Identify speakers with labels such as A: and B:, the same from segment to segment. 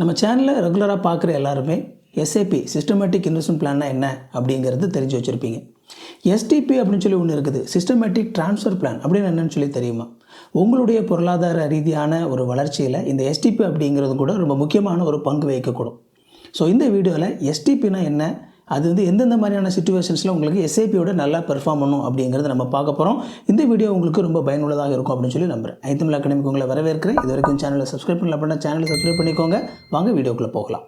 A: நம்ம சேனலில் ரெகுலராக பார்க்குற எல்லாருமே எஸ்ஏபி சிஸ்டமேட்டிக் இன்வெஸ்ட்மெண்ட் பிளான்னா என்ன அப்படிங்கிறது தெரிஞ்சு வச்சுருப்பீங்க. எஸ்டிபி அப்படின்னு சொல்லி ஒன்று இருக்குது. சிஸ்டமேட்டிக் ட்ரான்ஸ்ஃபர் பிளான் அப்படின்னு என்னன்னு சொல்லி தெரியுமா? உங்களுடைய பொருளாதார ரீதியான ஒரு வளர்ச்சியில் இந்த எஸ்டிபி அப்படிங்கிறது கூட ரொம்ப முக்கியமான ஒரு பங்கு வகிக்கக்கூடும். ஸோ இந்த வீடியோவில் எஸ்டிபினா என்ன அது வந்து எந்தெந்த மாதிரியான சுச்சுவேஷன்ஸில் உங்களுக்கு எஸ்ஐபியோட நல்லா பெர்ஃபார்ம் பண்ணும் அப்படிங்கிறத நம்ம பார்க்க போகிறோம் இந்த வீடியோ உங்களுக்கு ரொம்ப பயனுள்ளதாக இருக்கும் அப்படின்னு சொல்லி நம்புறேன். ஐத்தமிழ் அகாடமிக்கு உங்களை வரவேற்கிறேன். இது வரைக்கும் சேனலை சப்ஸ்கிரைப் பண்ணல அப்படின்னா சேனலை சப்ஸ்கிரைப் பண்ணிக்கோங்க. வாங்க வீடியோக்குள்ளே போகலாம்.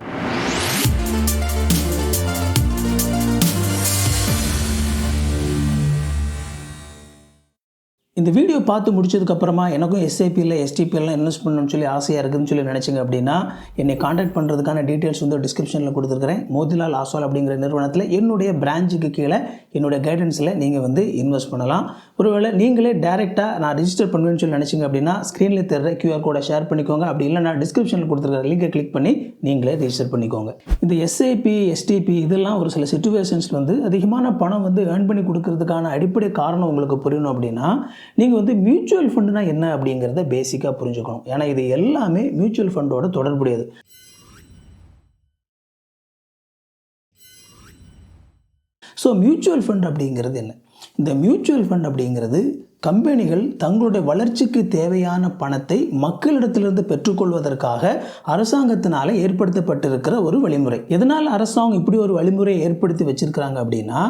A: இந்த வீடியோ பார்த்து முடிச்சதுக்கப்புறமா எனக்கும் எஸ்ஐபியில் எஸ்டிபியில் இன்வெஸ்ட் பண்ணணும்னு சொல்லி ஆசையாக இருக்குதுன்னு சொல்லி நினச்சிங்க அப்படின்னா என்னை காண்டாக்ட் பண்ணுறதுக்கான டீட்டெயில்ஸ் வந்து டிஸ்கிரிப்ஷனில் கொடுத்துருக்கிறேன். மோதிலால் ஆஸ்வால் அப்படிங்கிற நிறுவனத்தில் என்னுடைய பிரான்ச்சுக்கு கீழே என்னுடைய கைடன்ஸில் நீங்கள் வந்து இன்வெஸ்ட் பண்ணலாம். ஒருவேளை நீங்களே டேரெக்டாக நான் ரிஜிஸ்டர் பண்ணுவேன்னு சொல்லி நினச்சிங்க அப்படின்னா ஸ்க்ரீனில் தெரிற கியூஆர் கோடை ஷேர் பண்ணிக்கோங்க. அப்படி இல்லை நான் டிஸ்கிரிப்ஷனில் கொடுத்துருக்க லிங்கை கிளிக் பண்ணி நீங்களே ரிஜிஸ்டர் பண்ணிக்கோங்க. இந்த எஸ்ஐபி எஸ்டிபி இதெல்லாம் ஒரு சில சுச்சுவேஷன்ஸில் வந்து அதிகமான பணம் வந்து ஏர்ன் பண்ணி கொடுக்கறதுக்கான அடிப்படை காரணம் உங்களுக்கு புரியணும் அப்படின்னா நீங்கள் வந்து மியூச்சுவல் ஃபண்டுனா என்ன அப்படிங்கிறத பேசிக்காக புரிஞ்சுக்கணும். ஏன்னா இது எல்லாமே மியூச்சுவல் ஃபண்டோட தொடர்புடையது. ஸோ மியூச்சுவல் ஃபண்ட் அப்படிங்கிறது என்ன? இந்த மியூச்சுவல் ஃபண்ட் அப்படிங்கிறது கம்பெனிகள் தங்களுடைய வளர்ச்சிக்கு தேவையான பணத்தை மக்களிடத்திலிருந்து பெற்றுக்கொள்வதற்காக அரசாங்கத்தினால் ஏற்படுத்தப்பட்டிருக்கிற ஒரு வழிமுறை. எதனால் அரசாங்கம் இப்படி ஒரு வழிமுறையை ஏற்படுத்தி வச்சிருக்கிறாங்க அப்படின்னா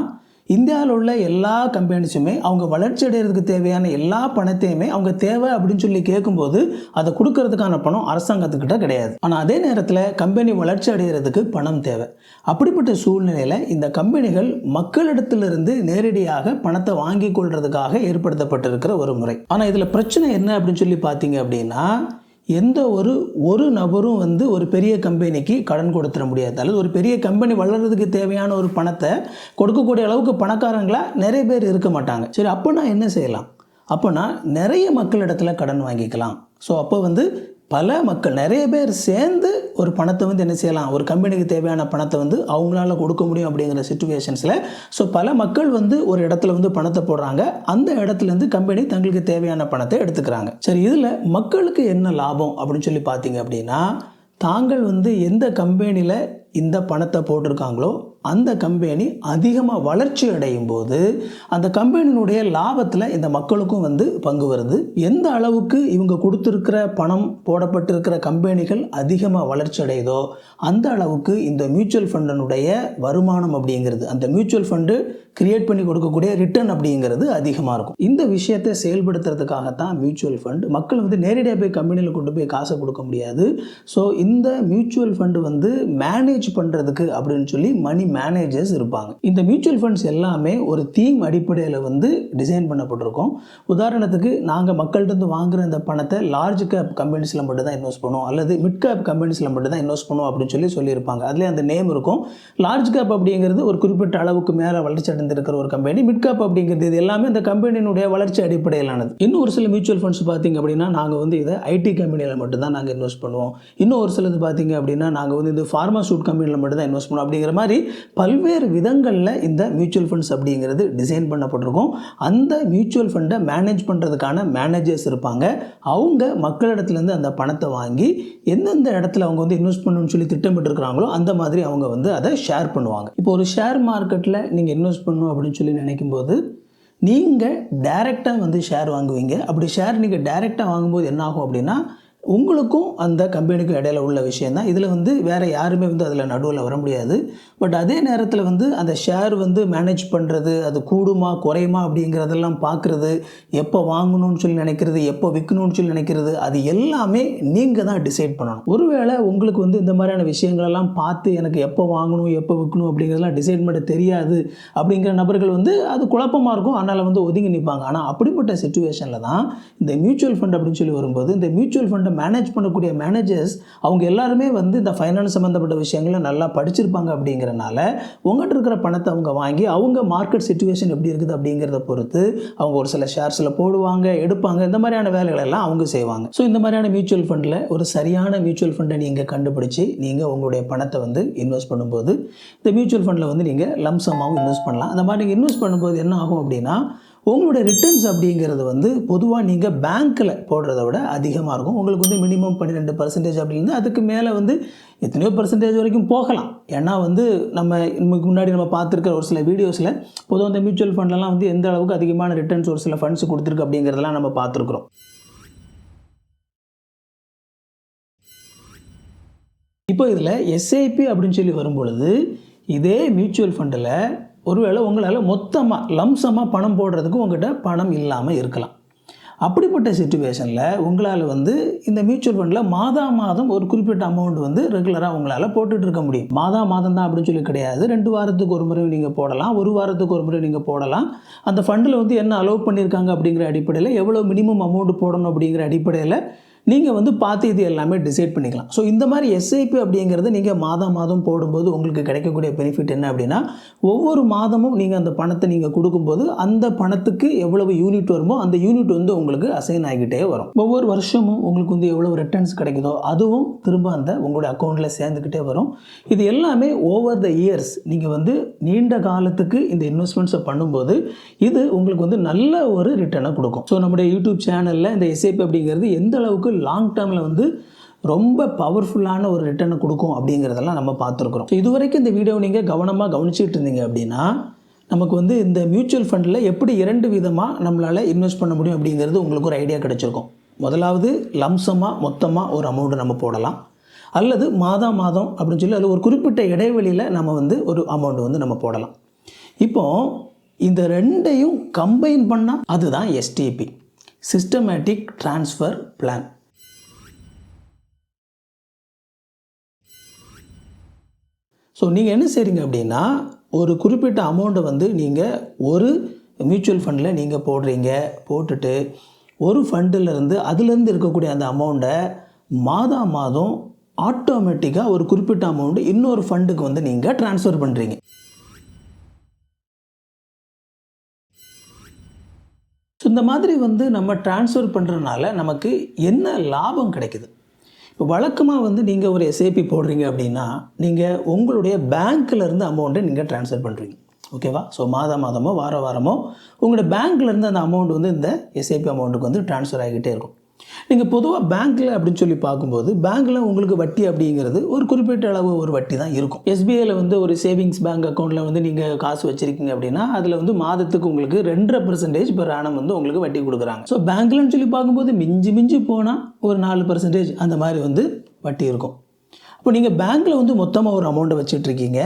A: இந்தியாவில் உள்ள எல்லா கம்பெனிஸுமே அவங்க வளர்ச்சி அடைகிறதுக்கு தேவையான எல்லா பணத்தையுமே அவங்க தேவை அப்படின்னு சொல்லி கேட்கும்போது அதை கொடுக்கறதுக்கான பணம் அரசாங்கத்துக்கிட்ட கிடையாது. ஆனால் அதே நேரத்தில் கம்பெனி வளர்ச்சி அடைகிறதுக்கு பணம் தேவை. அப்படிப்பட்ட சூழ்நிலையில் இந்த கம்பெனிகள் மக்களிடத்திலிருந்து நேரடியாக பணத்தை வாங்கி கொள்றதுக்காக ஏற்படுத்தப்பட்டிருக்கிற ஒரு முறை. ஆனால் இதில் பிரச்சனை என்ன அப்படின்னு சொல்லி பார்த்தீங்க அப்படின்னா எந்த ஒரு ஒரு நபரும் வந்து ஒரு பெரிய கம்பெனிக்கு கடன் கொடுத்துட முடியாது. அல்லது ஒரு பெரிய கம்பெனி வளர்கிறதுக்கு தேவையான ஒரு பணத்தை கொடுக்கக்கூடிய அளவுக்கு பணக்காரங்களா நிறைய பேர் இருக்க மாட்டாங்க. சரி அப்போ நான் என்ன செய்யலாம்? அப்போனா நிறைய மக்களிடத்தில் கடன் வாங்கிக்கலாம். ஸோ அப்போ வந்து பல மக்கள் நிறைய பேர் சேர்ந்து ஒரு பணத்தை வந்து என்ன செய்யலாம் ஒரு கம்பெனிக்கு தேவையான பணத்தை வந்து அவங்களால கொடுக்க முடியும் அப்படிங்கிற சுச்சுவேஷன்ஸில் ஸோ பல மக்கள் வந்து ஒரு இடத்துல வந்து பணத்தை போடுறாங்க. அந்த இடத்துலேருந்து கம்பெனி தங்களுக்கு தேவையான பணத்தை எடுத்துக்கிறாங்க. சரி இதில் மக்களுக்கு என்ன லாபம் அப்படின்னு சொல்லி பார்த்தீங்க அப்படின்னா தாங்கள் வந்து எந்த கம்பெனியில் இந்த பணத்தை போட்டிருக்காங்களோ அந்த கம்பெனி அதிகமாக வளர்ச்சி அடையும் போது அந்த கம்பெனியினுடைய லாபத்தில் இந்த மக்களுக்கும் வந்து பங்கு வருது. எந்த அளவுக்கு இவங்க கொடுத்துருக்கிற பணம் போடப்பட்டிருக்கிற கம்பெனிகள் அதிகமாக வளர்ச்சி அடையுதோ அந்த அளவுக்கு இந்த மியூச்சுவல் ஃபண்டினுடைய வருமானம் அப்படிங்கிறது அந்த மியூச்சுவல் ஃபண்டு கிரியேட் பண்ணி கொடுக்கக்கூடிய ரிட்டர்ன் அப்படிங்கிறது அதிகமாக இருக்கும். இந்த விஷயத்தை செயல்படுத்துறதுக்காகத்தான் மியூச்சுவல் ஃபண்ட் மக்கள் வந்து நேரடியாக போய் கம்பெனியில் கொண்டு போய் காசை கொடுக்க முடியாது. ஸோ இந்த மியூச்சுவல் ஃபண்டு வந்து மேனேஜ் பண்ணுறதுக்கு அப்படின்னு சொல்லி மணி மேனேஜர்ஸ் இருப்பாங்க. இந்த மியூச்சுவல் ஃபண்ட்ஸ் எல்லாமே ஒரு தீம் அடிப்படையில் வந்து டிசைன் பண்ணப்பட்டிருக்கும். உதாரணத்துக்கு நாங்கள் மக்கள்கிட்ட வாங்குற இந்த பணத்தை லார்ஜ் கேப் கம்பெனிஸில் மட்டும் தான் இன்வெஸ்ட் பண்ணுவோம். அல்லது மிட் கேப் கம்பெனிஸில் மட்டும் தான் இன்வெஸ்ட் பண்ணுவோம் அப்படின்னு சொல்லி சொல்லியிருப்பாங்க. அதிலே அந்த நேம் இருக்கும். லார்ஜ் கேப் அப்படிங்கிறது ஒரு குறிப்பிட்ட அளவுக்கு மேலே வளர்ச்சி அடைந்திருக்கிற ஒரு கம்பெனி மிட் கேப் அப்படிங்கிறது இது எல்லாமே அந்த கம்பெனியினுடைய வளர்ச்சி அடிப்படையிலானது. இன்னும் ஒரு சில மியூச்சுவல் ஃபண்ட்ஸ் பார்த்தீங்க அப்படின்னா நாங்கள் வந்து இதை ஐடி கம்பெனியில் மட்டும்தான் நாங்கள் இன்வெஸ்ட் பண்ணுவோம். இன்னும் ஒரு சிலது பார்த்தீங்க அப்படின்னா நாங்கள் வந்து இந்த ஃபார்மாசூட் கம்பெனியில் மட்டும் தான் இன்வெஸ்ட் பண்ணுவோம். அப்படிங்கிற மாதிரி பல்வேறு விதங்களில் இந்த மியூச்சுவல் ஃபண்ட்ஸ் அப்படிங்கிறது டிசைன் பண்ணப்பட்டிருக்கும். அந்த மியூச்சுவல் ஃபண்டை மேனேஜ் பண்ணுறதுக்கான மேனேஜர்ஸ் இருப்பாங்க. அவங்க மக்களிடத்துலேருந்து அந்த பணத்தை வாங்கி எந்தெந்த இடத்துல அவங்க வந்து இன்வெஸ்ட் பண்ணணும்னு சொல்லி திட்டமிட்டுருக்கிறாங்களோ அந்த மாதிரி அவங்க வந்து அதை ஷேர் பண்ணுவாங்க. இப்போ ஒரு ஷேர் மார்க்கெட்டில் நீங்கள் இன்வெஸ்ட் பண்ணணும் அப்படின்னு சொல்லி நினைக்கும்போது நீங்கள் டைரெக்டாக வந்து ஷேர் வாங்குவீங்க. அப்படி ஷேர் நீங்கள் டைரெக்டாக வாங்கும்போது என்ன ஆகும் அப்படின்னா உங்களுக்கும் அந்த கம்பெனிக்கும் இடையில உள்ள விஷயந்தான் இதில் வந்து வேறு யாருமே வந்து அதில் நடுவில் வர முடியாது. பட் அதே நேரத்தில் வந்து அந்த ஷேர் வந்து மேனேஜ் பண்ணுறது அது கூடுமா குறையுமா அப்படிங்கிறதெல்லாம் பார்க்குறது எப்போ வாங்கணும்னு சொல்லி நினைக்கிறது எப்போ விற்கணும்னு சொல்லி நினைக்கிறது அது எல்லாமே நீங்கள் தான் டிசைட் பண்ணணும். ஒருவேளை உங்களுக்கு வந்து இந்த மாதிரியான விஷயங்களெல்லாம் பார்த்து எனக்கு எப்போ வாங்கணும் எப்போ விற்கணும் அப்படிங்கிறதெல்லாம் டிசைட் பண்ண தெரியாது அப்படிங்கிற நபர்கள் வந்து அது குழப்பமாக இருக்கும். அதனால் வந்து ஒதுங்கி நிற்பாங்க ஆனால் அப்படிப்பட்ட சுச்சுவேஷனில் தான் இந்த மியூச்சுவல் ஃபண்ட் அப்படின்னு சொல்லி வரும்போது இந்த மியூச்சுவல் ஃபண்டை மேனேஜ் பண்ணக்கூடிய மேனேஜர்ஸ் அவங்க எல்லாருமே வந்து இந்த ஃபைனான்ஸ் சம்மந்தப்பட்ட விஷயங்களை நல்லா படிச்சிருப்பாங்க அப்படிங்கிறனால உங்கள்கிட்ட இருக்கிற பணத்தை அவங்க வாங்கி அவங்க மார்க்கெட் சுச்சுவேஷன் எப்படி இருக்குது அப்படிங்கிறத பொறுத்து அவங்க ஒரு சில ஷேர்ஸில் போடுவாங்க எடுப்பாங்க இந்த மாதிரியான வேலைகள் எல்லாம் அவங்க செய்வாங்க. ஸோ இந்த மாதிரியான மியூச்சுவல் ஃபண்டில் ஒரு சரியான மியூச்சுவல் ஃபண்டை நீங்கள் கண்டுபிடிச்சி நீங்கள் உங்களுடைய பணத்தை வந்து இன்வெஸ்ட் பண்ணும்போது இந்த மியூச்சுவல் ஃபண்டில் வந்து நீங்கள் லம்சமாகவும் இன்வெஸ்ட் பண்ணலாம். அந்த மாதிரி நீங்கள் இன்வெஸ்ட் பண்ணும்போது என்ன ஆகும் அப்படின்னா உங்களுடைய ரிட்டர்ன்ஸ் அப்படிங்கிறது வந்து பொதுவாக நீங்கள் பேங்க்கில் போடுறத விட அதிகமாக இருக்கும். உங்களுக்கு வந்து மினிமம் பன்னிரெண்டு பர்சன்டேஜ் அப்படின்னு அதுக்கு மேலே வந்து எத்தனையோ பர்சன்டேஜ் வரைக்கும் போகலாம். ஏன்னா வந்து நம்ம முன்னாடி நம்ம பார்த்துருக்கிற ஒரு சில வீடியோஸில் பொதுவாக இந்த மியூச்சுவல் ஃபண்ட்லலாம் வந்து எந்த அளவுக்கு அதிகமான ரிட்டர்ன்ஸ் ஒரு சில ஃபண்ட்ஸ் கொடுத்துருக்கு அப்படிங்கிறதெல்லாம் நம்ம பார்த்துருக்குறோம். இப்போ இதில் எஸ்ஐபி அப்படின்னு சொல்லி வரும்பொழுது இதே மியூச்சுவல் ஃபண்டில் ஒருவேளை உங்களால் மொத்தமாக லம்சமாக பணம் போடுறதுக்கு உங்கள்கிட்ட பணம் இல்லாமல் இருக்கலாம். அப்படிப்பட்ட சுச்சுவேஷனில் உங்களால் வந்து இந்த மியூச்சுவல் ஃபண்டில் மாதா மாதம் ஒரு குறிப்பிட்ட அமௌண்ட் வந்து ரெகுலராக உங்களால் போட்டுட்டு இருக்க முடியும். மாதா மாதம் தான் அப்படின்னு சொல்லி கிடையாது. ரெண்டு வாரத்துக்கு ஒரு முறை நீங்கள் போடலாம். ஒரு வாரத்துக்கு ஒரு முறை நீங்கள் போடலாம். அந்த ஃபண்டில் வந்து என்ன அலோவ் பண்ணியிருக்காங்க அப்படிங்கிற அடிப்படையில் எவ்வளோ மினிமம் அமௌண்ட் போடணும் அப்படிங்கிற அடிப்படையில் நீங்கள் வந்து பார்த்து இது எல்லாமே டிசைட் பண்ணிக்கலாம். ஸோ இந்த மாதிரி எஸ்ஐபி அப்படிங்கிறது நீங்கள் மாதம் மாதம் போடும்போது உங்களுக்கு கிடைக்கக்கூடிய பெனிஃபிட் என்ன அப்படின்னா ஒவ்வொரு மாதமும் நீங்கள் அந்த பணத்தை நீங்கள் கொடுக்கும்போது அந்த பணத்துக்கு எவ்வளவு யூனிட் வருமோ அந்த யூனிட் வந்து உங்களுக்கு அசைன் ஆகிக்கிட்டே வரும். ஒவ்வொரு வருஷமும் உங்களுக்கு வந்து எவ்வளவு ரிட்டர்ன்ஸ் கிடைக்குதோ அதுவும் திரும்ப அந்த உங்களுடைய அக்கௌண்ட்டில் சேர்ந்துக்கிட்டே வரும். இது எல்லாமே ஓவர் த இயர்ஸ் நீங்கள் வந்து நீண்ட காலத்துக்கு இந்த இன்வெஸ்ட்மெண்ட்ஸை பண்ணும்போது இது உங்களுக்கு வந்து நல்ல ஒரு ரிட்டர்னை கொடுக்கும். ஸோ நம்முடைய யூடியூப் சேனலில் இந்த எஸ்ஐபி அப்படிங்கிறது எந்த அளவுக்கு லாங் டேர்மில் வந்து ரொம்ப பவர்ஃபுல்லான ஒரு ரிட்டர்னை கொடுக்கும் அப்படிங்கிறதெல்லாம் நம்ம பார்த்துருக்குறோம். ஸோ இது வரைக்கும் இந்த வீடியோ நீங்கள் கவனமாக கவனிச்சிட்டு இருந்தீங்க அப்படின்னா நமக்கு வந்து இந்த மியூச்சுவல் ஃபண்டில் எப்படி இரண்டு விதமாக நம்மளால் இன்வெஸ்ட் பண்ண முடியும் அப்படிங்கிறது உங்களுக்கு ஒரு ஐடியா கிடச்சிருக்கும். முதலாவது லம்சமாக மொத்தமாக ஒரு அமௌண்ட்டு நம்ம போடலாம். அல்லது மாதம் மாதம் அப்படின்னு சொல்லி அது ஒரு குறிப்பிட்ட இடைவெளியில் நம்ம வந்து ஒரு அமௌண்ட் வந்து நம்ம போடலாம். இப்போ இந்த ரெண்டையும் கம்பைன் பண்ணால் அதுதான் STP systematic transfer plan so நீங்கள் என்ன செய்றீங்க அப்படின்னா ஒரு குறிப்பிட்ட அமௌண்ட்டை வந்து நீங்கள் ஒரு மியூச்சுவல் ஃபண்டில் நீங்கள் போடுறீங்க. போட்டுட்டு ஒரு ஃபண்டிலிருந்து அதுலேருந்து இருக்கக்கூடிய அந்த அமௌண்ட்டை மாதா மாதம் ஆட்டோமேட்டிக்காக ஒரு குறிப்பிட்ட அமௌண்ட்டு இன்னொரு ஃபண்டுக்கு வந்து நீங்கள் ட்ரான்ஸ்ஃபர் பண்ணுறீங்க ஸோ இந்த மாதிரி வந்து நம்ம ட்ரான்ஸ்ஃபர் பண்ணுறதுனால நமக்கு என்ன லாபம் கிடைக்குது? இப்போ வழக்கமாக வந்து நீங்கள் ஒரு எஸ்ஐபி போடுறீங்க அப்படின்னா நீங்கள் உங்களுடைய பேங்க்கில் இருந்து அமௌண்ட்டை நீங்கள் ட்ரான்ஸ்ஃபர் பண்ணுறீங்க ஓகேவா ஸோ மாத மாதமோ வார வாரமோ உங்களோட பேங்க்லேருந்து அந்த அமௌண்ட் வந்து இந்த எஸ்ஐபி அமௌண்ட்டுக்கு வந்து ட்ரான்ஸ்ஃபர் ஆகிக்கிட்டே இருக்கும். நீங்கள் பொதுவாக பேங்க்கில் அப்படின்னு சொல்லி பார்க்கும்போது பேங்க்கில் உங்களுக்கு வட்டி அப்படிங்கிறது ஒரு குறிப்பிட்ட அளவு ஒரு வட்டி தான் இருக்கும். எஸ்பிஐயில் வந்து ஒரு சேவிங்ஸ் பேங்க் அக்கௌண்ட்டில் வந்து நீங்கள் காசு வச்சுருக்கீங்க அப்படின்னா அதில் வந்து மாதத்துக்கு உங்களுக்கு ரெண்டரை பர்சன்டேஜ் பெர் ஆனம் வந்து உங்களுக்கு வட்டி கொடுக்குறாங்க. ஸோ பேங்க்லன்னு சொல்லி பார்க்கும்போது மிஞ்சி மிஞ்சி போனால் ஒரு நாலு பர்சன்டேஜ் அந்த மாதிரி வந்து வட்டி இருக்கும். இப்போ நீங்கள் பேங்க்கில் வந்து மொத்தமாக ஒரு அமௌண்ட்டை வச்சுட்ருக்கீங்க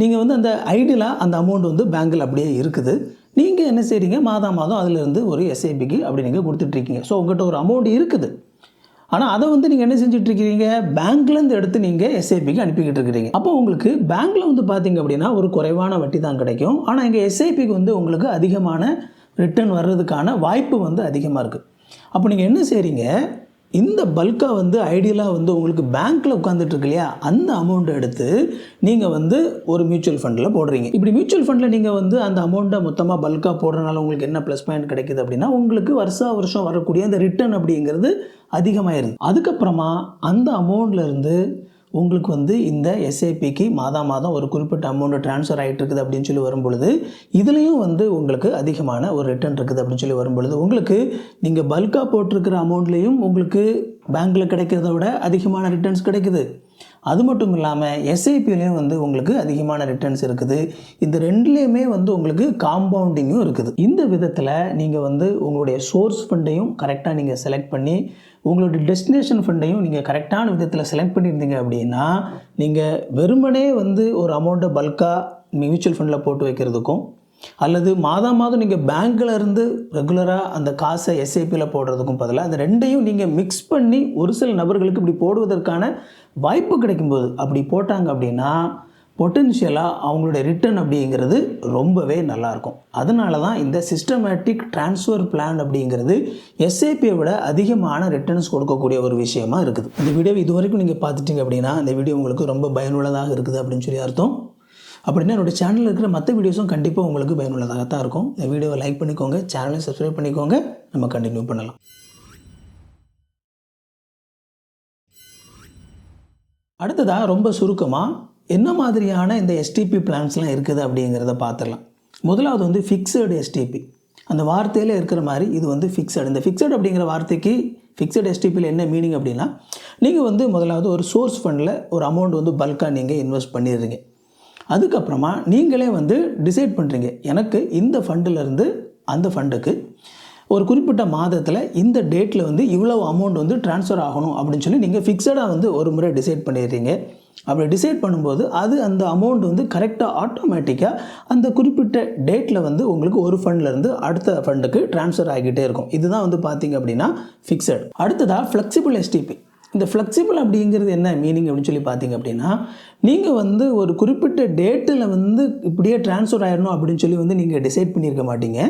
A: நீங்கள் வந்து அந்த ஐடியலாக அந்த அமௌண்ட் வந்து பேங்க்கில் அப்படியே இருக்குது. நீங்கள் என்ன செய்கிறீங்க மாதம் மாதம் அதிலிருந்து ஒரு எஸ்ஐபிக்கு அப்படி நீங்கள் கொடுத்துட்ருக்கீங்க. ஸோ உங்கள்கிட்ட ஒரு அமௌண்ட் இருக்குது. ஆனால் அதை வந்து நீங்கள் என்ன செஞ்சுட்டு பேங்க்லேருந்து எடுத்து நீங்கள் எஸ்ஐபிக்கு அனுப்பிக்கிட்டு இருக்கிறீங்க அப்போ உங்களுக்கு பேங்க்கில் வந்து பார்த்தீங்க அப்படின்னா ஒரு குறைவான வட்டி தான் கிடைக்கும். ஆனால் இங்கே எஸ்ஐபிக்கு வந்து உங்களுக்கு அதிகமான ரிட்டர்ன் வர்றதுக்கான வாய்ப்பு வந்து அதிகமாக இருக்குது அப்போ நீங்கள் என்ன செய்கிறீங்க இந்த பல்காக வந்து ஐடியலாக வந்து உங்களுக்கு பேங்க்கில் உட்காந்துட்டுருக்கு இல்லையா அந்த அமௌண்ட்டை எடுத்து நீங்கள் வந்து ஒரு மியூச்சுவல் ஃபண்டில் போடுறீங்க. இப்படி மியூச்சுவல் ஃபண்டில் நீங்கள் வந்து அந்த அமௌண்ட்டை மொத்தமாக பல்காக போடுறதுனால உங்களுக்கு என்ன ப்ளஸ் பாயிண்ட் கிடைக்குது அப்படின்னா உங்களுக்கு வருஷா வருஷம் வரக்கூடிய அந்த ரிட்டர்ன் அப்படிங்கிறது அதிகமாயிருது. அதுக்கப்புறமா அந்த அமௌண்ட்லேருந்து உங்களுக்கு வந்து இந்த எஸ்ஐபிக்கு மாதா மாதம் ஒரு குறிப்பிட்ட அமௌண்ட் ட்ரான்ஸ்ஃபர் ஆகிட்டு இருக்குது அப்படின்னு சொல்லி வரும்பொழுது இதுலேயும் வந்து உங்களுக்கு அதிகமான ஒரு ரிட்டர்ன் இருக்குது அப்படின்னு சொல்லி வரும்பொழுது உங்களுக்கு நீங்கள் பல்காக போட்டிருக்கிற அமௌண்ட்லேயும் உங்களுக்கு பேங்க்கில் கிடைக்கிறத விட அதிகமான ரிட்டர்ன்ஸ் கிடைக்குது. அது மட்டும் இல்லாமல் எஸ்ஐபிலையும் வந்து உங்களுக்கு அதிகமான ரிட்டர்ன்ஸ் இருக்குது. இந்த ரெண்டுலேயுமே வந்து உங்களுக்கு காம்பவுண்டிங்கும் இருக்குது. இந்த விதத்தில் நீங்கள் வந்து உங்களுடைய சோர்ஸ் ஃபண்டையும் கரெக்டாக நீங்கள் செலக்ட் பண்ணி உங்களுடைய டெஸ்டினேஷன் ஃபண்டையும் நீங்கள் கரெக்டான விதத்தில் செலக்ட் பண்ணியிருந்தீங்க அப்படின்னா நீங்கள் வெறுமனே வந்து ஒரு அமௌண்ட்டை பல்காக மியூச்சுவல் ஃபண்டில் போட்டு வைக்கிறதுக்கும் அல்லது மாதம் மாதம் நீங்கள் பேங்க்கில் இருந்து ரெகுலராக அந்த காசை எஸ்ஐபியில் போடுறதுக்கும் பதிலாக அந்த ரெண்டையும் நீங்கள் மிக்ஸ் பண்ணி ஒரு சில நபர்களுக்கு இப்படி போடுவதற்கான வாய்ப்பு கிடைக்கும்போது அப்படி போட்டாங்க அப்படின்னா பொட்டென்ஷியலாக அவங்களுடைய ரிட்டர்ன் அப்படிங்கிறது ரொம்பவே நல்லாயிருக்கும். அதனால தான் இந்த சிஸ்டமேட்டிக் ட்ரான்ஸ்ஃபர் பிளான் அப்படிங்கிறது எஸ்ஐபியை விட அதிகமான ரிட்டர்ன்ஸ் கொடுக்கக்கூடிய ஒரு விஷயமா இருக்குது. இந்த வீடியோ இது வரைக்கும் நீங்கள் பார்த்துட்டீங்க அப்படின்னா இந்த வீடியோ உங்களுக்கு ரொம்ப பயனுள்ளதாக இருக்குது அப்படின்னு சொல்லி அர்த்தம். அப்படின்னா என்னோட சேனலில் இருக்கிற மற்ற வீடியோஸும் கண்டிப்பாக உங்களுக்கு பயனுள்ளதாக தான் இருக்கும். இந்த வீடியோவை லைக் பண்ணிக்கோங்க சேனலை சப்ஸ்கிரைப் பண்ணிக்கோங்க. நம்ம கண்டினியூ பண்ணலாம். அடுத்ததாக ரொம்ப சுருக்கமாக என்ன மாதிரியான இந்த எஸ்டிபி பிளான்ஸ்லாம் இருக்குது அப்படிங்கிறத பார்த்துடலாம். முதலாவது வந்து ஃபிக்ஸடு எஸ்டிபி அந்த வார்த்தையில் இருக்கிற மாதிரி இது வந்து ஃபிக்ஸடு இந்த ஃபிக்ஸட் அப்படிங்கிற வார்த்தைக்கு ஃபிக்ஸட் எஸ்டிபியில் என்ன மீனிங் அப்படின்னா நீங்கள் வந்து முதலாவது ஒரு சோர்ஸ் ஃபண்டில் ஒரு அமௌண்ட் வந்து பல்காக நீங்கள் இன்வெஸ்ட் பண்ணிடுறீங்க. அதுக்கப்புறமா நீங்களே வந்து டிசைட் பண்ணுறீங்க எனக்கு இந்த ஃபண்டிலேருந்து அந்த ஃபண்டுக்கு ஒரு குறிப்பிட்ட மாதத்தில் இந்த டேட்டில் வந்து இவ்வளோ அமௌண்ட் வந்து ட்ரான்ஸ்ஃபர் ஆகணும் அப்படின்னு சொல்லி நீங்கள் ஃபிக்ஸடாக வந்து ஒரு முறை டிசைட் பண்ணிடுறீங்க. அப்படி டிசைட் பண்ணும்போது அது அந்த அமௌண்ட் வந்து கரெக்டாக ஆட்டோமேட்டிக்காக அந்த குறிப்பிட்ட டேட்டில் வந்து உங்களுக்கு ஒரு ஃபண்ட்லேருந்து அடுத்த ஃபண்டுக்கு ட்ரான்ஸ்ஃபர் ஆகிக்கிட்டே இருக்கும். இதுதான் வந்து பார்த்தீங்க அப்படின்னா ஃபிக்ஸட் அடுத்ததாக ஃப்ளெக்சிபிள் எஸ்டிபி இந்த ஃப்ளெக்சிபிள் அப்படிங்கிறது என்ன மீனிங் அப்படின்னு சொல்லி பார்த்தீங்க அப்படின்னா நீங்கள் வந்து ஒரு குறிப்பிட்ட டேட்டில் வந்து இப்படியே ட்ரான்ஸ்ஃபர் ஆயிடணும் அப்படின்னு சொல்லி வந்து நீங்கள் டிசைட் பண்ணியிருக்க மாட்டீங்க.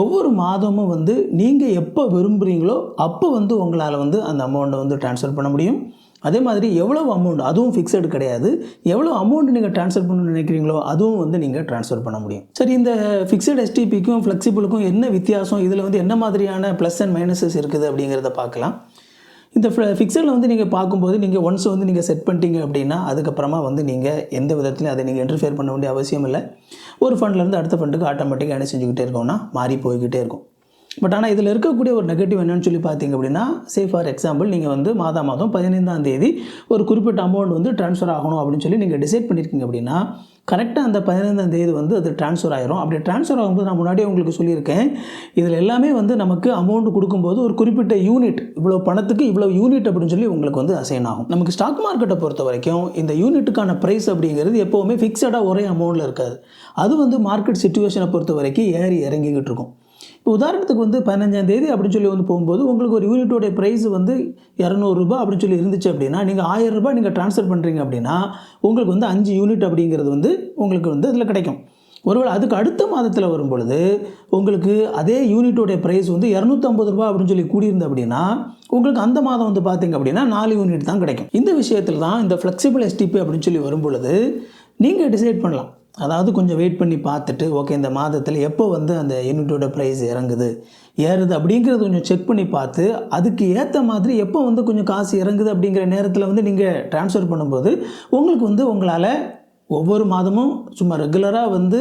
A: ஒவ்வொரு மாதமும் வந்து நீங்கள் எப்போ விரும்புகிறீங்களோ அப்போ வந்து உங்களால் வந்து அந்த அமௌண்ட்டை வந்து ட்ரான்ஸ்ஃபர் பண்ண முடியும். அதே மாதிரி எவ்வளோ அமௌண்ட் அதுவும் ஃபிக்ஸடு கிடையாது. எவ்வளோ அமௌண்ட் நீங்கள் ட்ரான்ஸ்ஃபர் பண்ணணும்னு நினைக்கிறீங்களோ அதுவும் வந்து நீங்கள் ட்ரான்ஸ்ஃபர் பண்ண முடியும். சரி இந்த ஃபிக்ஸட் எஸ்டிபிக்கும் ஃப்ளெக்சிபிளுக்கும் என்ன வித்தியாசம்? இதில் வந்து என்ன மாதிரியான ப்ளஸ் அண்ட் மைனஸஸ் இருக்குது அப்படிங்கிறத பார்க்கலாம். இந்த ஃபிக்ஸடில் வந்து நீங்கள் பார்க்கும்போது நீங்கள் ஒன்ஸ் வந்து நீங்கள் செட் பண்ணிட்டீங்க அப்படின்னா அதுக்கப்புறமா வந்து நீங்கள் எந்த விதத்துலையும் அதை நீங்கள் இன்டர்ஃபியர் பண்ண வேண்டிய அவசியம் இல்லை. ஒரு ஃபண்ட்லேருந்து அடுத்த ஃபண்டுக்கு ஆட்டோமேட்டிக்காக என்ன செஞ்சுக்கிட்டே இருக்கோம்னா மாறி போய்கிட்டே இருக்கும். பட் ஆனால் இதில் இருக்கக்கூடிய ஒரு நெகட்டிவ் என்னன்னு சொல்லி பார்த்தீங்க அப்படின்னா சே ஃபார் எக்ஸாம்பிள் நீங்கள் வந்து மாதா மாதம் பதினைந்தாம் தேதி ஒரு குறிப்பிட்ட அமௌண்ட் வந்து ட்ரான்ஸ்ஃபர் ஆகணும் அப்படின்னு சொல்லி நீங்கள் டிசைட் பண்ணியிருக்கீங்க அப்படின்னா கரெக்டாக அந்த பதினைந்தாம் தேதி வந்து அது ட்ரான்ஸ்ஃபர் ஆயிரும். அப்படி ட்ரான்ஸ்ஃபர் ஆகும்போது நான் முன்னாடியே உங்களுக்கு சொல்லியிருக்கேன் இதில் எல்லாமே வந்து நமக்கு அமௌண்ட் கொடுக்கும்போது ஒரு குறிப்பிட்ட யூனிட் இவ்வளோ பணத்துக்கு இவ்வளோ யூனிட் அப்படின்னு சொல்லி உங்களுக்கு வந்து அசைன் ஆகும். நமக்கு ஸ்டாக் மார்க்கெட்டை பொறுத்த வரைக்கும் இந்த யூனிட்டுக்கான ப்ரைஸ் அப்படிங்கிறது எப்போவுமே ஃபிக்ஸடாக ஒரே அமௌண்ட்டில் இருக்காது. அது வந்து மார்க்கெட் சுச்சுவேஷனை பொறுத்த வரைக்கும் ஏறி இறங்கிக்கிட்டு இருக்கும். இப்போ உதாரணத்துக்கு வந்து பதினஞ்சாம் தேதி அப்படின்னு சொல்லி வந்து போகும்போது உங்களுக்கு ஒரு யூனிட்டோடைய ப்ரைஸ் வந்து இரநூறுபா அப்படின்னு சொல்லி இருந்துச்சு அப்படின்னா நீங்கள் ஆயிரம் ரூபாய் நீங்கள் ட்ரான்ஸ்ஃபர் பண்ணுறீங்க அப்படின்னா உங்களுக்கு வந்து அஞ்சு யூனிட் அப்படிங்கிறது வந்து உங்களுக்கு வந்து அதில் கிடைக்கும். ஒருவேளை அதுக்கு அடுத்த மாதத்தில் வரும் பொழுது உங்களுக்கு அதே யூனிட்டோடைய ப்ரைஸ் வந்து இரநூத்தம்பது ரூபா அப்படின்னு சொல்லி கூடியிருந்த அப்படின்னா உங்களுக்கு அந்த மாதம் வந்து பார்த்தீங்க அப்படின்னா நாலு யூனிட் தான் கிடைக்கும். இந்த விஷயத்தில் தான் இந்த ஃப்ளெக்சிபிள் எஸ்டிபி அப்படின்னு சொல்லி வரும் பொழுது நீங்கள் டிசைட் பண்ணலாம். அதாவது கொஞ்சம் வெயிட் பண்ணி பார்த்துட்டு ஓகே இந்த மாதத்தில் எப்போ வந்து அந்த யூனிட்டோட ப்ரைஸ் இறங்குது ஏறுது அப்படிங்கிறத கொஞ்சம் செக் பண்ணி பார்த்து அதுக்கு ஏற்ற மாதிரி எப்போ வந்து கொஞ்சம் காசு இறங்குது அப்படிங்கிற நேரத்தில் வந்து நீங்கள் ட்ரான்ஸ்ஃபர் பண்ணும்போது உங்களுக்கு வந்து உங்களால் ஒவ்வொரு மாதமும் சும்மா ரெகுலராக வந்து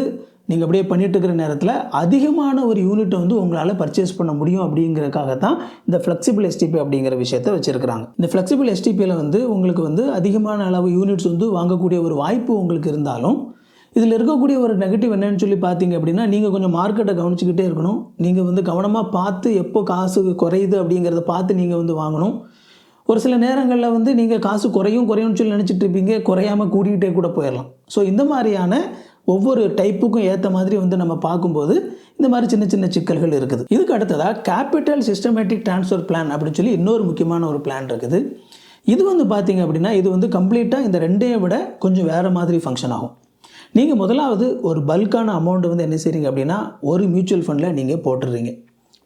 A: நீங்கள் அப்படியே பண்ணிகிட்டு இருக்கிற நேரத்தில் அதிகமான ஒரு யூனிட்டை வந்து உங்களால் பர்ச்சேஸ் பண்ண முடியும் அப்படிங்கிறதுக்காக தான் இந்த ஃப்ளெக்சிபிள் எஸ்டிபி அப்படிங்கிற விஷயத்தை வச்சுருக்கிறாங்க. இந்த ஃப்ளெக்சிபிள் எஸ்டிபியில் வந்து உங்களுக்கு வந்து அதிகமான அளவு யூனிட்ஸ் வந்து வாங்கக்கூடிய ஒரு வாய்ப்பு உங்களுக்கு இருந்தாலும் இதில் இருக்கக்கூடிய ஒரு நெகட்டிவ் என்னன்னு சொல்லி பார்த்தீங்க அப்படின்னா நீங்கள் கொஞ்சம் மார்க்கெட்டை கவனிச்சுக்கிட்டே இருக்கணும். நீங்கள் வந்து கவனமாக பார்த்து எப்போ காசு குறையுது அப்படிங்கிறத பார்த்து நீங்கள் வந்து வாங்கணும். ஒரு சில நேரங்களில் வந்து நீங்கள் காசு குறையும் குறையும்னு சொல்லி நினச்சிட்டு இருப்பீங்க. குறையாமல் கூட்டிகிட்டே கூட போயிடலாம். ஸோ இந்த மாதிரியான ஒவ்வொரு டைப்புக்கும் ஏற்ற மாதிரி வந்து நம்ம பார்க்கும்போது இந்த மாதிரி சின்ன சின்ன சிக்கல்கள் இருக்குது. இதுக்கு அடுத்ததாக கேபிட்டல் சிஸ்டமேட்டிக் ட்ரான்ஸ்ஃபர் பிளான் அப்படின்னு சொல்லி இன்னொரு முக்கியமான ஒரு பிளான் இருக்குது. இது வந்து பார்த்தீங்க அப்படின்னா இது வந்து கம்ப்ளீட்டாக இந்த ரெண்டையும் விட கொஞ்சம் வேறு மாதிரி ஃபங்க்ஷன் ஆகும். நீங்கள் முதலாவது ஒரு பல்கான அமௌண்ட்டு வந்து என்ன செய்கிறீங்க அப்படின்னா ஒரு மியூச்சுவல் ஃபண்டில் நீங்கள் போட்டுடுறீங்க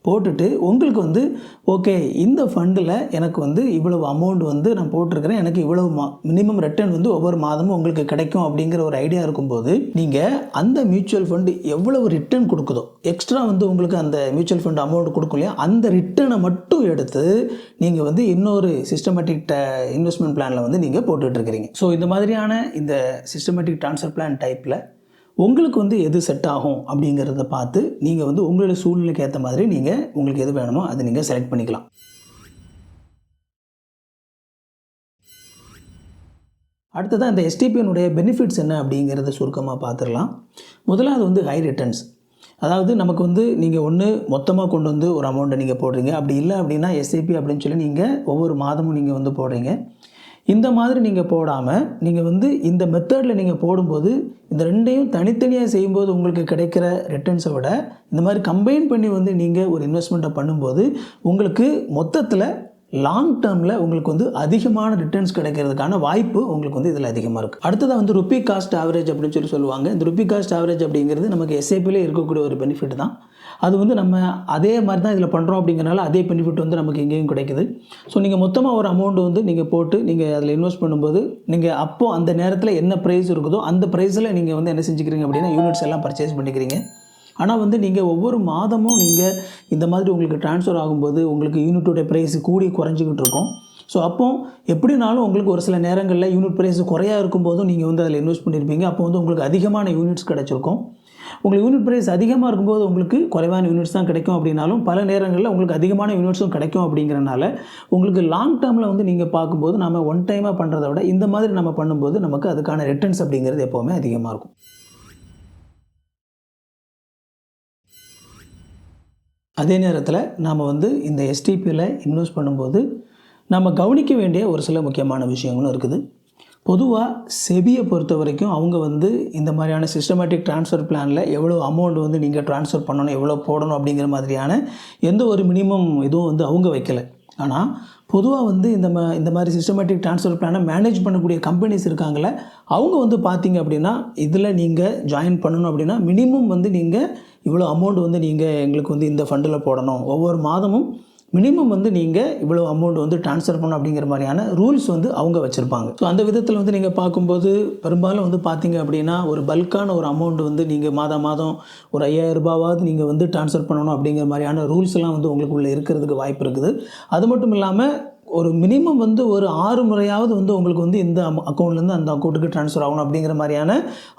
A: போட்டுட்டு உங்களுக்கு வந்து ஓகே இந்த ஃபண்டில் எனக்கு வந்து இவ்வளவு அமௌண்ட் வந்து நான் போட்டிருக்கிறேன். எனக்கு இவ்வளவு மா மினிமம் ரிட்டர்ன் வந்து ஒவ்வொரு மாதமும் உங்களுக்கு கிடைக்கும் அப்படிங்கிற ஒரு ஐடியா இருக்கும்போது நீங்கள் அந்த மியூச்சுவல் ஃபண்டு எவ்வளவு ரிட்டர்ன் கொடுக்குதோ எக்ஸ்ட்ரா வந்து உங்களுக்கு அந்த மியூச்சுவல் ஃபண்ட் அமௌண்ட் கொடுக்கும் இல்லையா அந்த ரிட்டர்னை மட்டும் எடுத்து நீங்கள் வந்து இன்னொரு சிஸ்டமேட்டிக் இன்வெஸ்ட்மெண்ட் பிளானில் வந்து நீங்கள் போட்டுட்ருக்கிறீங்க ஸோ இந்த மாதிரியான இந்த சிஸ்டமேட்டிக் ட்ரான்ஸ்ஃபர் பிளான் டைப்பில் உங்களுக்கு வந்து எது செட் ஆகும் அப்படிங்கிறத பார்த்து நீங்கள் வந்து உங்களுடைய சூழ்நிலைக்கு ஏற்ற மாதிரி நீங்கள் உங்களுக்கு எது வேணுமோ அதை நீங்கள் செலக்ட் பண்ணிக்கலாம். அடுத்ததாக இந்த எஸ்டிபியனுடைய பெனிஃபிட்ஸ் என்ன அப்படிங்கிறத சுருக்கமாக பார்த்துடலாம். முதலாவது வந்து ஹை ரிட்டர்ன்ஸ் அதாவது நமக்கு வந்து நீங்கள் ஒன்று மொத்தமாக கொண்டு வந்து ஒரு அமௌண்ட்டை நீங்கள் போடுறீங்க. அப்படி இல்லை அப்படின்னா எஸ்ஐபி அப்படின்னு சொல்லி நீங்கள் ஒவ்வொரு மாதமும் நீங்கள் வந்து போடுறீங்க. இந்த மாதிரி நீங்கள் போடாமல் நீங்கள் வந்து இந்த மெத்தடில் நீங்கள் போடும்போது இந்த ரெண்டையும் தனித்தனியாக செய்யும்போது உங்களுக்கு கிடைக்கிற ரிட்டர்ன்ஸை விட இந்த மாதிரி கம்பைன் பண்ணி வந்து நீங்கள் ஒரு இன்வெஸ்ட்மெண்ட்டை பண்ணும்போது உங்களுக்கு மொத்தத்தில் லாங் டேர்மில் உங்களுக்கு வந்து அதிகமான ரிட்டர்ன்ஸ் கிடைக்கிறதுக்கான வாய்ப்பு உங்களுக்கு வந்து இதில் அதிகமாக இருக்குது அடுத்ததாக வந்து ருப்பி காஸ்ட் ஆவரேஜ் அப்படின்னு சொல்லி சொல்லுவாங்க. இந்த ருப்பி காஸ்ட் ஆவரேஜ் அப்படிங்கிறது நமக்கு எஸ்ஏபிலே இருக்கக்கூடிய ஒரு பெனிஃபிட் தான். அது வந்து நம்ம அதே மாதிரி தான் இதில் பண்ணுறோம் அப்படிங்கிறனால அதே பெனிஃபிட் வந்து நமக்கு எங்கேயும் கிடைக்குது. ஸோ நீங்கள் மொத்தமாக ஒரு அமௌண்ட் வந்து நீங்கள் போட்டு நீங்கள் அதில் இன்வெஸ்ட் பண்ணும்போது நீங்கள் அப்போது அந்த நேரத்தில் என்ன ப்ரைஸ் இருக்குதோ அந்த ப்ரைஸில் நீங்கள் வந்து என்ன செஞ்சுக்கிறீங்க அப்படின்னா யூனிட்ஸ் எல்லாம் பர்ச்சேஸ் பண்ணிக்கிறீங்க. ஆனால் வந்து நீங்கள் ஒவ்வொரு மாதமும் நீங்கள் இந்த மாதிரி உங்களுக்கு ட்ரான்ஸ்ஃபர் ஆகும்போது உங்களுக்கு யூனிட்டோடைய ப்ரைஸ் கூடி குறைஞ்சிக்கிட்டு இருக்கும். ஸோ அப்போ எப்படினாலும் உங்களுக்கு ஒரு சில நேரங்களில் யூனிட் ப்ரைஸ் குறையா இருக்கும்போதும் நீங்கள் வந்து அதில் இன்வெஸ்ட் பண்ணியிருப்பீங்க அப்போ வந்து உங்களுக்கு அதிகமான யூனிட்ஸ் கிடச்சிருக்கும். உங்களுக்கு யூனிட் ப்ரைஸ் அதிகமாக இருக்கும்போது உங்களுக்கு குறைவான யூனிட்ஸ் தான் கிடைக்கும் அப்படின்னாலும் பல நேரங்களில் உங்களுக்கு அதிகமான யூனிட்ஸும் கிடைக்கும் அப்படிங்கிறனால உங்களுக்கு லாங் டேர்மில் வந்து நீங்கள் பார்க்கும்போது நம்ம ஒன் டைமாக பண்ணுறத விட இந்த மாதிரி நம்ம பண்ணும்போது நமக்கு அதுக்கான ரிட்டர்ன்ஸ் அப்படிங்கிறது எப்போவுமே அதிகமாக இருக்கும். அதே நேரத்தில் நாம் வந்து இந்த எஸ்டிபியில் இன்வெஸ்ட் பண்ணும்போது நம்ம கவனிக்க வேண்டிய ஒரு சில முக்கியமான விஷயங்களும் இருக்குது. பொதுவாக செபியை பொறுத்த வரைக்கும் அவங்க வந்து இந்த மாதிரியான சிஸ்டமேட்டிக் ட்ரான்ஸ்ஃபர் பிளானில் எவ்வளோ அமௌண்ட் வந்து நீங்கள் ட்ரான்ஸ்ஃபர் பண்ணணும் எவ்வளோ போடணும் அப்படிங்கிற மாதிரியான எந்த ஒரு மினிமம் இதுவும் வந்து அவங்க வைக்கலை. ஆனால் பொதுவாக வந்து இந்த மா இந்த மாதிரி சிஸ்டமேட்டிக் ட்ரான்ஸ்ஃபர் பிளானை மேனேஜ் பண்ணக்கூடிய கம்பெனிஸ் இருக்காங்கள அவங்க வந்து பார்த்தீங்க அப்படின்னா இதில் நீங்கள் ஜாயின் பண்ணணும் அப்படின்னா மினிமம் வந்து நீங்கள் இவ்வளோ அமௌண்ட் வந்து நீங்கள் எங்களுக்கு வந்து இந்த ஃபண்டில் போடணும். ஒவ்வொரு மாதமும் மினிமம் வந்து நீங்கள் இவ்வளோ அமௌண்ட் வந்து ட்ரான்ஸ்ஃபர் பண்ணணும் அப்படிங்கிற மாதிரியான ரூல்ஸ் வந்து அவங்க வச்சுருப்பாங்க. ஸோ அந்த விதத்தில் வந்து நீங்கள் பார்க்கும்போது பெரும்பாலும் வந்து பார்த்தீங்க அப்படின்னா ஒரு பல்கான ஒரு அமௌண்ட் வந்து நீங்கள் மாதம் மாதம் ஒரு ஐயாயிரம் ரூபாவாவது நீங்கள் வந்து ட்ரான்ஸ்ஃபர் பண்ணணும் அப்படிங்கிற மாதிரியான ரூல்ஸ்லாம் வந்து உங்களுக்குள்ளே இருக்கிறதுக்கு வாய்ப்பு இருக்குது. அது மட்டும் இல்லாமல் ஒரு மினிமம் வந்து ஒரு ஆறு முறையாவது வந்து உங்களுக்கு வந்து இந்த அக்கௌண்ட்லேருந்து அந்த அக்கௌண்ட்டுக்கு ட்ரான்ஸ்ஃபர் ஆகணும் அப்படிங்கிற மாதிரியான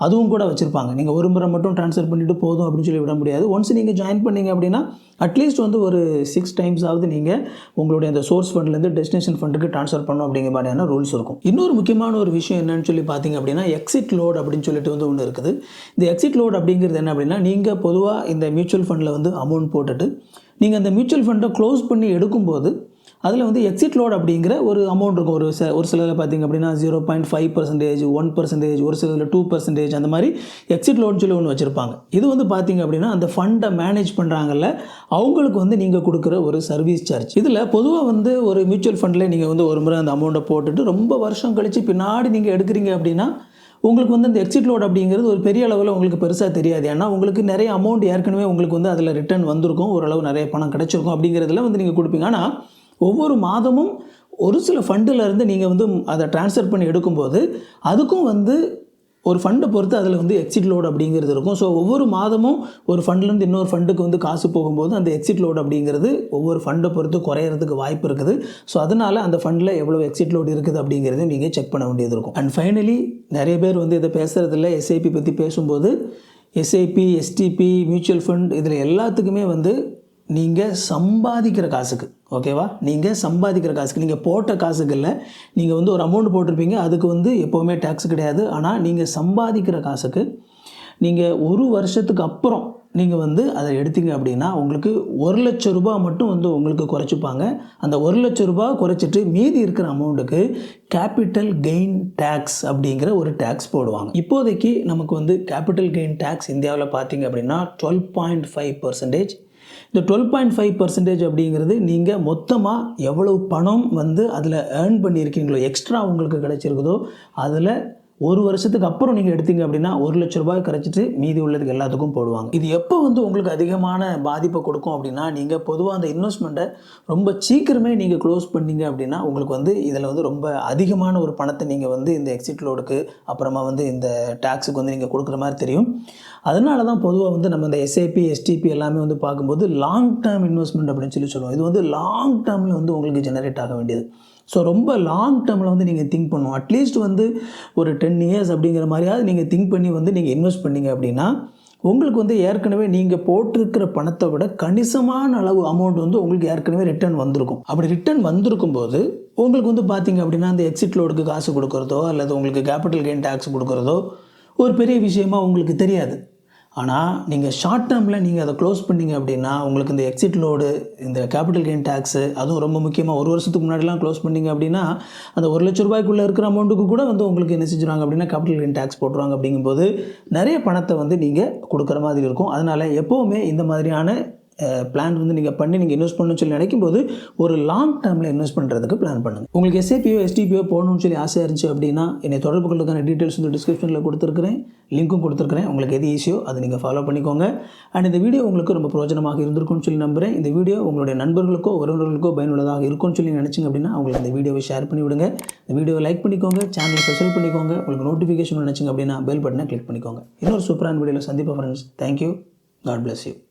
A: அதுவும் கூட வச்சுருப்பாங்க. நீங்கள் ஒரு முறை மட்டும் ட்ரான்ஸ்ஃபர் பண்ணிவிட்டு போதும் அப்படின்னு சொல்லி விட முடியாது. ஒன்ஸ் நீங்கள் ஜாயின் பண்ணீங்க அப்படின்னா அட்லீஸ்ட் வந்து ஒரு சிக்ஸ் டைம்ஸ் ஆகுது நீங்கள் உங்களுடைய அந்த சோர்ஸ் ஃபண்ட்லேருந்து டெஸ்டினேஷன் ஃபண்டுக்கு ட்ரான்ஸ்ஃபர் பண்ணணும் அப்படிங்கிற மாதிரியான ரூல்ஸ் இருக்கும். இன்னொரு முக்கியமான ஒரு விஷயம் என்னன்னு சொல்லி பார்த்தீங்க அப்படின்னா எக்ஸிட் லோட் அப்படின்னு சொல்லிட்டு வந்து ஒன்று இருக்குது. இந்த எக்ஸிட் லோட் அப்படிங்கிறது என்ன அப்படின்னா நீங்கள் பொதுவாக இந்த மியூச்சுவல் ஃபண்டில் வந்து அமௌண்ட் போட்டுட்டு நீங்கள் அந்த மியூச்சுவல் ஃபண்டை க்ளோஸ் பண்ணி எடுக்கும்போது அதில் வந்து எக்ஸிட் லோட் அப்படிங்கிற ஒரு அமௌண்ட் இருக்கும். ஒரு ச ஒரு சிலதில் பார்த்திங்க அப்படின்னா zero point five percentage one percentage ஒரு சிலதில் டூ பர்சன்டேஜ் அந்த மாதிரி எக்ஸிட் லோன் சொல்லி ஒன்று வச்சுருப்பாங்க. இது வந்து பார்த்திங்க அப்படின்னா அந்த ஃபண்டை மேனேஜ் பண்ணுறாங்கல்ல அவங்களுக்கு வந்து நீங்கள் கொடுக்குற ஒரு சர்வீஸ் சார்ஜ் இதில் பொதுவாக வந்து ஒரு மியூச்சுவல் ஃபண்டில் நீங்கள் வந்து ஒரு முறை அந்த அமௌண்ட்டை போட்டுட்டு ரொம்ப வருஷம் கழித்து பின்னாடி நீங்கள் எடுக்கிறீங்க அப்படின்னா உங்களுக்கு வந்து இந்த எக்ஸிட் லோட் அப்படிங்கிறது ஒரு பெரிய அளவில் உங்களுக்கு பெருசாக தெரியாது. ஏன்னா உங்களுக்கு நிறைய அமௌண்ட் ஏற்கனவே உங்களுக்கு வந்து அதில் ரிட்டர்ன் வந்திருக்கும். ஓரளவு நிறைய பணம் கிடச்சிருக்கும் அப்படிங்கிறதுல வந்து நீங்கள் கொடுப்பீங்க. ஆனால் ஒவ்வொரு மாதமும் ஒரு சில ஃபண்டில் இருந்து நீங்கள் வந்து அதை ட்ரான்ஸ்ஃபர் பண்ணி எடுக்கும்போது அதுக்கும் வந்து ஒரு ஃபண்டை பொறுத்து அதில் வந்து எக்ஸிட் லோடு அப்படிங்கிறது இருக்கும். ஸோ ஒவ்வொரு மாதமும் ஒரு ஃபண்ட்லேருந்து இன்னொரு ஃபண்டுக்கு வந்து காசு போகும்போது அந்த எக்ஸிட் லோடு அப்படிங்கிறது ஒவ்வொரு ஃபண்டை பொறுத்து குறையிறதுக்கு வாய்ப்பு இருக்குது. ஸோ அதனால் அந்த ஃபண்டில் எவ்வளோ எக்ஸிட் லோடு இருக்குது அப்படிங்கிறதையும் நீங்கள் செக் பண்ண வேண்டியது இருக்கும். அண்ட் ஃபைனலி நிறைய பேர் வந்து இதை பேசுகிறதில்ல எஸ்ஐபி பற்றி பேசும்போது எஸ்ஐபி எஸ்டிபி மியூச்சுவல் ஃபண்ட் இதில் எல்லாத்துக்குமே வந்து நீங்கள் சம்பாதிக்கிற காசுக்கு ஓகேவா நீங்கள் சம்பாதிக்கிற காசுக்கு நீங்கள் போட்ட காசுக்கு இல்லை. நீங்கள் வந்து ஒரு அமௌண்ட் போட்டிருப்பீங்க அதுக்கு வந்து எப்போவுமே டேக்ஸ் கிடையாது. ஆனால் நீங்கள் சம்பாதிக்கிற காசுக்கு நீங்கள் ஒரு வருஷத்துக்கு அப்புறம் நீங்கள் வந்து அதை எடுத்தீங்க அப்படின்னா உங்களுக்கு ஒரு லட்ச ரூபா மட்டும் வந்து உங்களுக்கு குறைச்சிப்பாங்க. அந்த ஒரு லட்ச ரூபாய் குறைச்சிட்டு மீதி இருக்கிற அமௌண்ட்டுக்கு கேபிட்டல் கெயின் டேக்ஸ் அப்படிங்கிற ஒரு டேக்ஸ் போடுவாங்க. இப்போதைக்கு நமக்கு வந்து கேபிட்டல் கெயின் டேக்ஸ் இந்தியாவில் பார்த்தீங்க அப்படின்னா டுவெல் பாயிண்ட் ஃபைவ் பர்சன்டேஜ் இந்த டுவெல் பாயிண்ட் ஃபைவ் பர்சன்டேஜ் அப்படிங்கிறது நீங்கள் மொத்தமாக எவ்வளவு பணம் வந்து அதில் ஏர்ன் பண்ணியிருக்கீங்களோ எக்ஸ்ட்ரா உங்களுக்கு கிடைச்சிருக்குதோ அதில் ஒரு வருஷத்துக்கு அப்புறம் நீங்கள் எடுத்தீங்க அப்படின்னா ஒரு லட்ச ரூபாய் கரைச்சிட்டு மீதி உள்ளதுக்கு எல்லாத்துக்கும் போடுவாங்க. இது எப்போ வந்து உங்களுக்கு அதிகமான பாதிப்பை கொடுக்கும் அப்படின்னா நீங்கள் பொதுவாக அந்த இன்வெஸ்ட்மெண்ட்டை ரொம்ப சீக்கிரமே நீங்கள் க்ளோஸ் பண்ணீங்க அப்படின்னா உங்களுக்கு வந்து இதில் வந்து ரொம்ப அதிகமான ஒரு பணத்தை நீங்கள் வந்து இந்த எக்ஸிட் லோடுக்கு அப்புறமா வந்து இந்த டேக்ஸுக்கு வந்து நீங்கள் கொடுக்குற மாதிரி தெரியும். அதனால தான் பொதுவாக வந்து நம்ம இந்த எஸ்ஐபி எஸ்டிபி எல்லாமே வந்து பார்க்கும்போது லாங் டேர்ம் இன்வெஸ்ட்மெண்ட் அப்படின்னு சொல்லி சொல்லுவோம். இது வந்து லாங் டேர்மில் வந்து உங்களுக்கு ஜெனரேட் ஆக வேண்டியது. ஸோ ரொம்ப லாங் டேர்மில் வந்து நீங்கள் திங்க் பண்ணணும். அட்லீஸ்ட் வந்து ஒரு டென் இயர்ஸ் அப்படிங்கிற மாதிரியாவது நீங்கள் திங்க் பண்ணி வந்து நீங்கள் இன்வெஸ்ட் பண்ணீங்க அப்படின்னா உங்களுக்கு வந்து ஏற்கனவே நீங்கள் போட்டிருக்கிற பணத்தை விட கணிசமான அளவு அமௌண்ட் வந்து உங்களுக்கு ஏற்கனவே ரிட்டர்ன் வந்திருக்கும். அப்படி ரிட்டர்ன் வந்திருக்கும் போது உங்களுக்கு வந்து பார்த்தீங்க அப்படின்னா அந்த எக்ஸிட் லோடுக்கு காசு கொடுக்குறதோ அல்லது உங்களுக்கு கேபிட்டல் கெயின் டேக்ஸ் கொடுக்குறதோ ஒரு பெரிய விஷயமா உங்களுக்கு தெரியாது. ஆனால் நீங்கள் ஷார்ட் டேர்மில் நீங்கள் அதை க்ளோஸ் பண்ணீங்க அப்படின்னா உங்களுக்கு இந்த எக்ஸிட் லோடு இந்த கேபிட்டல் கெயின் டேக்ஸு அதுவும் ரொம்ப முக்கியமாக ஒரு வருஷத்துக்கு முன்னாடிலாம் க்ளோஸ் பண்ணிங்க அப்படின்னா அந்த ஒரு லட்ச ரூபாய்க்குள்ளே இருக்கிற அமௌண்ட்டுக்கு கூட வந்து உங்களுக்கு என்ன செஞ்சுருவாங்க அப்படின்னா கேபிட்டல் கெயின் டேக்ஸ் போட்டுருவாங்க அப்படிங்கும்போது நிறைய பணத்தை வந்து நீங்கள் கொடுக்குற மாதிரி இருக்கும். அதனால் எப்போவுமே இந்த மாதிரியான பிளான் வந்து நீங்கள் பண்ணி நீங்கள் இன்வெஸ்ட் பண்ணணும்னு சொல்லி நினைக்கும் போது ஒரு லாங் டேர்மில் இன்வெஸ்ட் பண்ணுறதுக்கு பிளான் பண்ணுங்கள் உங்களுக்கு எஸ்ஏபிஓ எஸ்டிபிஓ போகணும்னு சொல்லி ஆசையாக இருந்துச்சு அப்படின்னா என்னை தொடர்பு கொள்றதுக்கான டீட்டெயில்ஸ் வந்து டிஸ்கிரிப்ஷனில் கொடுத்துருக்கிறேன். லிங்க்கும் கொடுத்துருக்கிறேன். உங்களுக்கு எது ஈஸியோ அதை நீங்கள் ஃபாலோ பண்ணிக்கோங்க. அண்ட் இந்த வீடியோ உங்களுக்கு ரொம்ப பிரோஜனமாக இருந்திருக்கும்னு சொல்லி நம்புகிறேன் இந்த வீடியோ உங்களுடைய நண்பர்களுக்கோ உறவினர்களுக்கோ பயனுள்ளதாக இருக்கும்னு சொல்லி நினச்சிங்க அப்படின்னா அவங்களுக்கு இந்த வீடியோவை ஷேர் பண்ணி விடுங்க. இந்த வீடியோவை லைக் பண்ணிக்கோங்க. சேனலை சப்ஸ்கிரைப் பண்ணிக்கோங்க. உங்களுக்கு நோட்டிஃபிகேஷன் நினச்சிங்க அப்படின்னா பெல் பட்டனை கிளிக் பண்ணிக்கோங்க. இன்னொரு சூப்பரான வீடியோவில் சந்திப்போம் friends thank you God bless you